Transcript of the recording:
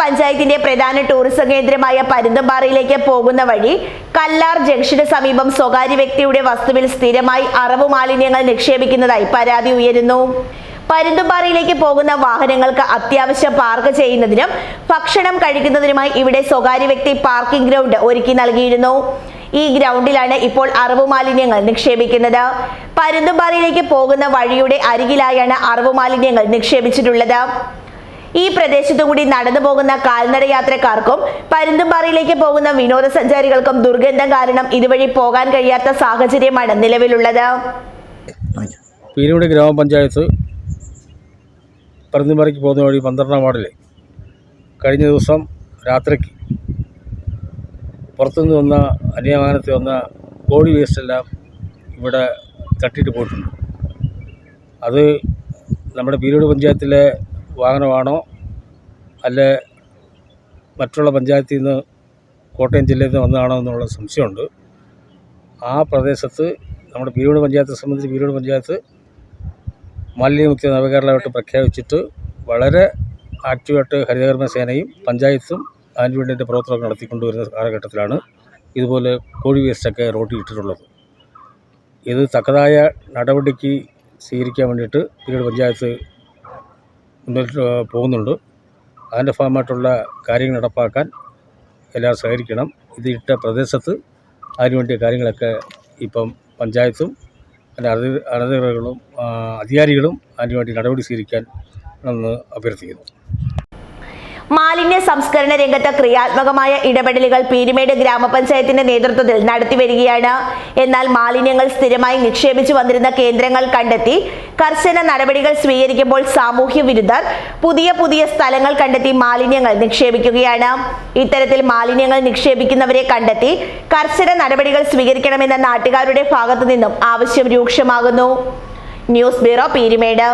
പഞ്ചായത്തിന്റെ പ്രധാന ടൂറിസം കേന്ദ്രമായ പരുന്തമ്പാറയിലേക്ക് പോകുന്ന വഴി കല്ലാർ ജംഗ്ഷന് സമീപം സ്വകാര്യ വ്യക്തിയുടെ വസ്തുവിൽ സ്ഥിരമായി അറവ് മാലിന്യങ്ങൾ നിക്ഷേപിക്കുന്നതായി പരാതി ഉയരുന്നു. പരുന്തുംപാറയിലേക്ക് പോകുന്ന വാഹനങ്ങൾക്ക് അത്യാവശ്യം പാർക്ക് ചെയ്യുന്നതിനും ഭക്ഷണം കഴിക്കുന്നതിനുമായി ഇവിടെ സ്വകാര്യ വ്യക്തി പാർക്കിംഗ് ഗ്രൗണ്ട് ഒരുക്കി നൽകിയിരുന്നു. ഈ ഗ്രൗണ്ടിലാണ് ഇപ്പോൾ അറവ് മാലിന്യങ്ങൾ നിക്ഷേപിക്കുന്നത്. പരുന്തുംപാറയിലേക്ക് പോകുന്ന വഴിയുടെ അരികിലായാണ് അറവ് മാലിന്യങ്ങൾ നിക്ഷേപിച്ചിട്ടുള്ളത്. ഈ പ്രദേശത്തുകൂടി നടന്നു പോകുന്ന കാൽനട യാത്രക്കാർക്കും പരുന്തുംപാറയിലേക്ക് പോകുന്ന വിനോദസഞ്ചാരികൾക്കും ദുർഗന്ധം കാരണം ഇതുവഴി പോകാൻ കഴിയാത്ത സാഹചര്യമാണ് നിലവിലുള്ളത്. പീരുമണി ഗ്രാമപഞ്ചായത്ത് പരുന്തുംപാറയ്ക്ക് പോകുന്ന വഴി പന്ത്രണ്ടാം വാർഡിലെ കഴിഞ്ഞ ദിവസം രാത്രിക്ക് പുറത്തുനിന്ന് വന്ന അന്യവാഹനത്തിൽ വന്ന ബോഡി വേസ്റ്റെല്ലാം ഇവിടെ തട്ടിയിട്ട് പോയിട്ടുണ്ട്. അത് നമ്മുടെ പീരുമണി പഞ്ചായത്തിലെ വാഹനമാണോ അല്ലെ മറ്റുള്ള പഞ്ചായത്തിൽ നിന്ന് കോട്ടയം ജില്ലയിൽ നിന്ന് വന്നതാണോ എന്നുള്ള സംശയമുണ്ട്. ആ പ്രദേശത്ത് നമ്മുടെ പീരൂട് പഞ്ചായത്തെ സംബന്ധിച്ച് പീരൂട് പഞ്ചായത്ത് മാലിന്യമുക്തി നവകേരളമായിട്ട് പ്രഖ്യാപിച്ചിട്ട് വളരെ ആക്റ്റീവായിട്ട് ഹരിതകർമ്മ സേനയും പഞ്ചായത്തും അതിന് വേണ്ടി പ്രവർത്തനം നടത്തിക്കൊണ്ടുവരുന്ന കാലഘട്ടത്തിലാണ് ഇതുപോലെ കോഴി വേസ്റ്റൊക്കെ റോഡിൽ ഇട്ടിട്ടുള്ളത്. ഇത് തക്കതായ നടപടിക്ക് സ്വീകരിക്കാൻ വേണ്ടിയിട്ട് പിന്നീട് പഞ്ചായത്ത് മുന്നോട്ട് പോകുന്നുണ്ട്. അതിന്റെ ഭാഗമായിട്ടുള്ള കാര്യങ്ങൾ നടപ്പാക്കാൻ എല്ലാവരും സഹകരിക്കണം. ഇതിട്ട പ്രദേശത്ത് അതിനുവേണ്ടിയ കാര്യങ്ങളൊക്കെ ഇപ്പം പഞ്ചായത്തും അതിന്റെ അധി അധികൃതകളും അധികാരികളും അതിനുവേണ്ടി നടപടി സ്വീകരിക്കാൻ എന്ന് അഭ്യർത്ഥിക്കുന്നു. മാലിന്യ സംസ്കരണ രംഗത്ത് ക്രിയാത്മകമായ ഇടപെടലുകൾ പീരുമേട് ഗ്രാമപഞ്ചായത്തിന്റെ നേതൃത്വത്തിൽ നടത്തിവരികയാണ് എന്നാൽ മാലിന്യങ്ങൾ സ്ഥിരമായി നിക്ഷേപിച്ചു വന്നിരുന്ന കേന്ദ്രങ്ങൾ കണ്ടെത്തി കർശന നടപടികൾ സ്വീകരിക്കുമ്പോൾ സാമൂഹ്യ വിരുദ്ധർ പുതിയ പുതിയ സ്ഥലങ്ങൾ കണ്ടെത്തി മാലിന്യങ്ങൾ നിക്ഷേപിക്കുകയാണ്. ഇത്തരത്തിൽ മാലിന്യങ്ങൾ നിക്ഷേപിക്കുന്നവരെ കണ്ടെത്തി കർശന നടപടികൾ സ്വീകരിക്കണമെന്ന നാട്ടുകാരുടെ ഭാഗത്തു നിന്നും ആവശ്യം രൂക്ഷമാകുന്നു. News bureau Peermade.